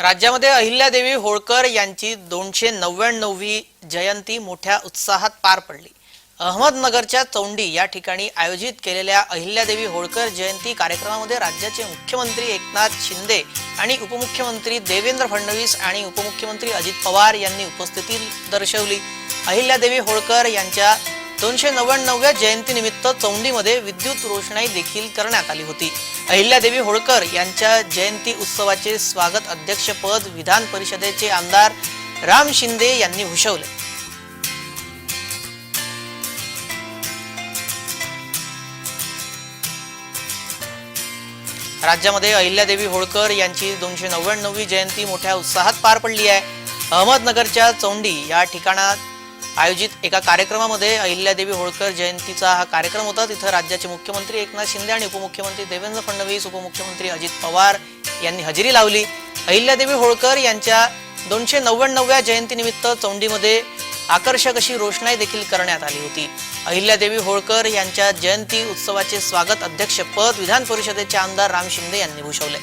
राज्यामध्ये अहिल्यादेवी होळकर यांची दोनशे नव्याण्णववी जयंती मोठ्या उत्साहात पार पडली. अहमदनगरच्या चौंडी या ठिकाणी आयोजित केलेल्या अहिल्यादेवी होळकर जयंती कार्यक्रमामध्ये राज्याचे मुख्यमंत्री एकनाथ शिंदे आणि उपमुख्यमंत्री देवेंद्र फडणवीस आणि उपमुख्यमंत्री अजित पवार यांनी उपस्थिती दर्शवली. अहिल्यादेवी होळकर यांच्या दोनशे नव्याण्णव्या जयंतीनिमित्त चौंडीमध्ये विद्युत रोषणाई देखील करण्यात आली होती. अहिल्यादेवी होळकर यांच्या जयंती उत्सवाचे स्वागत अध्यक्षपद विधान परिषदेचे आमदार राम शिंदे यांनी भूषवले. राज्यामध्ये अहिल्यादेवी होळकर यांची दोनशे नव्याण्णववी जयंती मोठ्या उत्साहात पार पडली आहे. अहमदनगरच्या चौंडी या ठिकाणात आयोजित एका कार्यक्रमामध्ये अहिल्यादेवी होळकर जयंतीचा हा कार्यक्रम होता. तिथं राज्याचे मुख्यमंत्री एकनाथ शिंदे आणि उपमुख्यमंत्री देवेंद्र फडणवीस उपमुख्यमंत्री अजित पवार यांनी हजेरी लावली. अहिल्यादेवी होळकर यांच्या दोनशे नव्याण्णव्या जयंतीनिमित्त चौंडीमध्ये आकर्षक अशी रोषणाई देखील करण्यात आली होती. अहिल्यादेवी होळकर यांच्या जयंती उत्सवाचे स्वागत अध्यक्षपद विधान परिषदेचे आमदार राम शिंदे यांनी भूषवले